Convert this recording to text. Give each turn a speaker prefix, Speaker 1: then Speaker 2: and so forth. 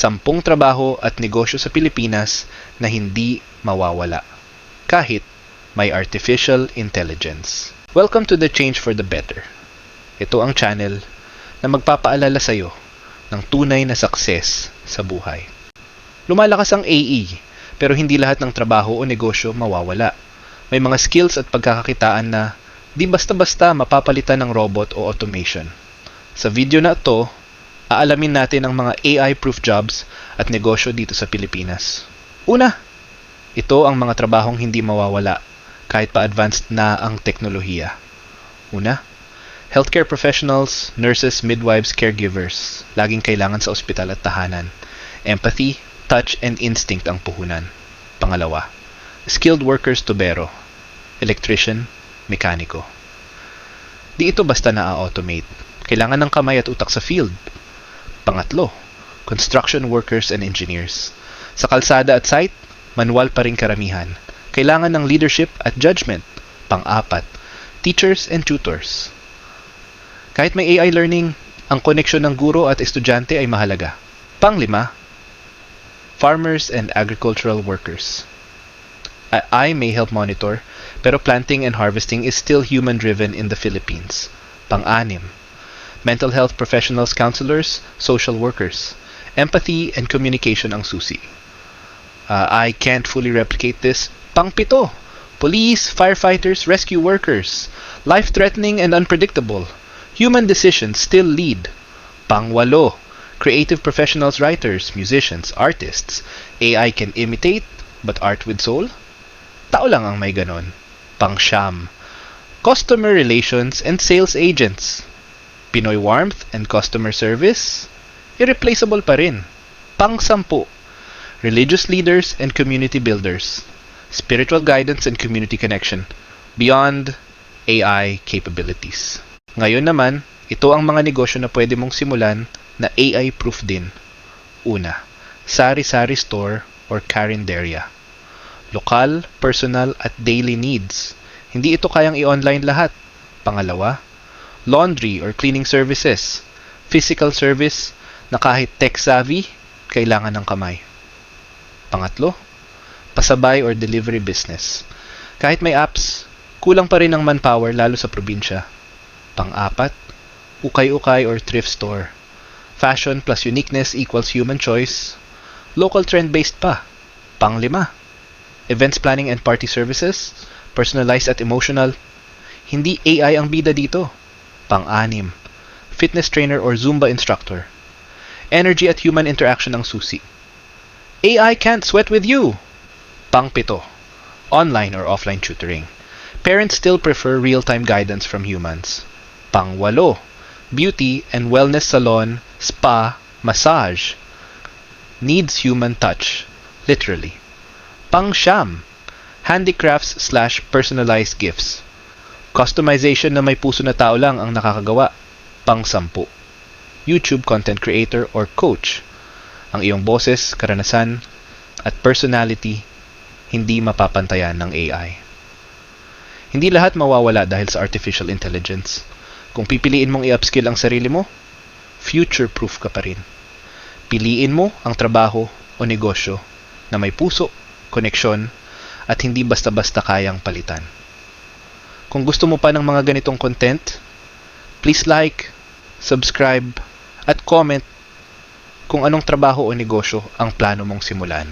Speaker 1: Sampung trabaho at negosyo sa Pilipinas na hindi mawawala. Kahit may artificial intelligence. Welcome to the Change for the Better. Ito ang channel na magpapaalala sa iyo ng tunay na success sa buhay. Lumalakas ang AE, pero hindi lahat ng trabaho o negosyo mawawala. May mga skills at pagkakakitaan na di basta-basta mapapalitan ng robot o automation. Sa video na ito, aalamin natin ang mga AI-proof jobs at negosyo dito sa Pilipinas. Una, ito ang mga trabahong hindi mawawala kahit pa advanced na ang teknolohiya. Una, healthcare professionals, nurses, midwives, caregivers, laging kailangan sa ospital at tahanan. Empathy, touch, and instinct ang puhunan. Pangalawa, skilled workers tubero, electrician, mekaniko. Di ito basta na-automate. Kailangan ng kamay at utak sa field. Pangatlo, construction workers and engineers. Sa kalsada at site, manual pa rin karamihan. Kailangan ng leadership at judgment. Pang-apat, teachers and tutors. Kahit may AI learning, ang koneksyon ng guro at estudyante ay mahalaga. Panglima, farmers and agricultural workers. AI may help monitor, pero planting and harvesting is still human-driven in the Philippines. Pang-anim, mental health professionals, counselors, social workers. Empathy and communication ang susi. Uh, I can't fully replicate this. Pang-pito, police, firefighters, rescue workers. Life-threatening and unpredictable. Human decisions still lead. Pang-walo, creative professionals, writers, musicians, artists. AI can imitate, but art with soul? Tao lang ang may ganon. Pang-siyam, customer relations and sales agents. Pinoy warmth and customer service, irreplaceable pa rin. Pang-sampu, religious leaders and community builders, spiritual guidance and community connection, beyond AI capabilities. Ngayon naman, ito ang mga negosyo na pwede mong simulan na AI-proof din. Una, sari-sari store or carinderia. Lokal, personal, at daily needs. Hindi ito kayang i-online lahat. Pangalawa, laundry or cleaning services, physical service na kahit tech-savvy, kailangan ng kamay. Pangatlo, pasabay or delivery business. Kahit may apps, kulang pa rin ang manpower lalo sa probinsya. Pang-apat, ukay-ukay or thrift store. Fashion plus uniqueness equals human choice. Local trend-based pa. Pang-lima, events planning and party services, personalized at emotional. Hindi AI ang bida dito. Pang-anim, fitness trainer or Zumba instructor. Energy at human interaction ang susi. AI can't sweat with you. Pang-pito, online or offline tutoring. Parents still prefer real-time guidance from humans. Pang-walo, beauty and wellness salon, spa, massage. Needs human touch, literally. Pang-siyam, handicrafts slash personalized gifts. Customization na may puso na tao lang ang nakakagawa. Pang-sampu. YouTube content creator or coach. Ang iyong boses, karanasan, at personality hindi mapapantayan ng AI. Hindi lahat mawawala dahil sa artificial intelligence. Kung pipiliin mong i-upskill ang sarili mo, future-proof ka pa rin. Piliin mo ang trabaho o negosyo na may puso, koneksyon, at hindi basta-basta kayang palitan. Kung gusto mo pa ng mga ganitong content, please like, subscribe, at comment kung anong trabaho o negosyo ang plano mong simulan.